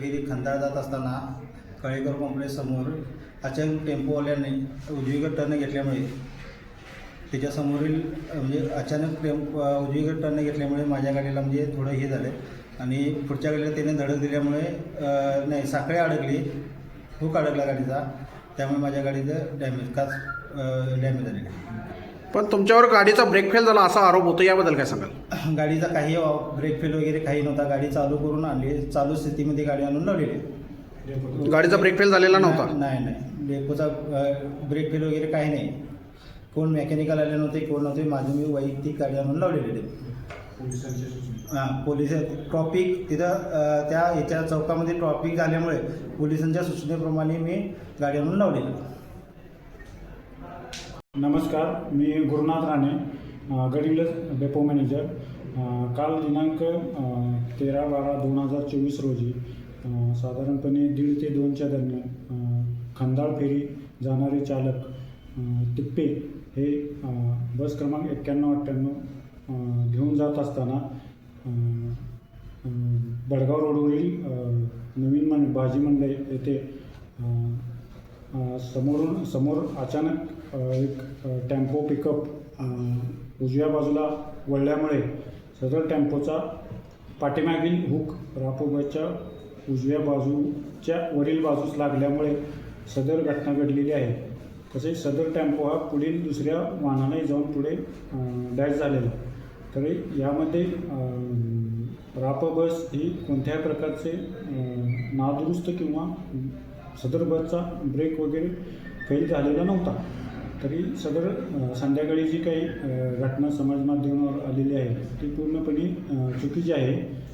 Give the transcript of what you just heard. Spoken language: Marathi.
गेली खंदाळ जात असताना कळेकर कॉम्प्लेक्स समोर अचानक टेम्पोवाल्याने उजवीकडे टर्न घेतल्यामुळे त्याच्यासमोरील म्हणजे अचानक टेम्प उजवीकडे टर्न घेतल्यामुळे माझ्या गाडीला म्हणजे थोडं हे झालं. आणि पुढच्या गाडीला त्याने धडक दिल्यामुळे नाही साखळी अडकली हुक अडकला गाडीचा. त्यामुळे माझ्या गाडीचं डॅमेज काच डॅमेज झालेली. पण तुमच्यावर गाडीचा ब्रेक फेल झाला असा आरोप होतो याबद्दल काय सांगाल? गाडीचा काही ब्रेक फेल वगैरे काही नव्हता. गाडी चालू करून आणली. चालू स्थितीमध्ये गाडी आणून लावलेली गाडीचा ब्रेक फेल झालेला नव्हता? नाही नाही डेपोचा ब्रेक फेल वगैरे काही नाही. कोण मेकॅनिकल आले नव्हते कोण नव्हते माझी मी वैयक्तिक गाडी आणून लावलेली हां पोलीस ट्रॉफिक तिथं अ, त्या ह्याच्या चौकामध्ये ट्रॉफिक झाल्यामुळे पोलिसांच्या सूचनेप्रमाणे मी गाडी आणून लावलेली नमस्कार मी गुरुनाथ राणे अ, डेपो मॅनेजर. काल दिनांक तेरा बारा दोन हजार चोवीस रोजी साधारणपणे दीड ते दोनच्या दरम्यान खंदाळ फेरी जाणारे चालक टिप्पे हे बस क्रमांक एक्क्याण्णव अठ्ठ्याण्णव घेऊन जात असताना बडगाव रोडवरील नवीन मन भाजी मंडई येथे समोरून समोर अचानक एक टेम्पो पिकअप उजव्या बाजूला वळल्यामुळे सदर टेम्पोचा पाठीमागील हुक रापोबाच्या उजव्या बाजूच्या वरील बाजूस लागल्यामुळे सदर घटना घडलेली आहे. तसेच सदर टेम्पो हा पुढील दुसऱ्या वाहनाने जाऊन पुढे डॅश झालेला तरी यामध्ये राप बस ही कोणत्याही प्रकारचे नादुरुस्त किंवा सदर बसचा ब्रेक वगैरे फेल झालेला नव्हता. तरी सदर संध्याकाळी जी काही घटना समाज माध्यमावर आलेली आहे ती पूर्णपणे चुकीची आहे.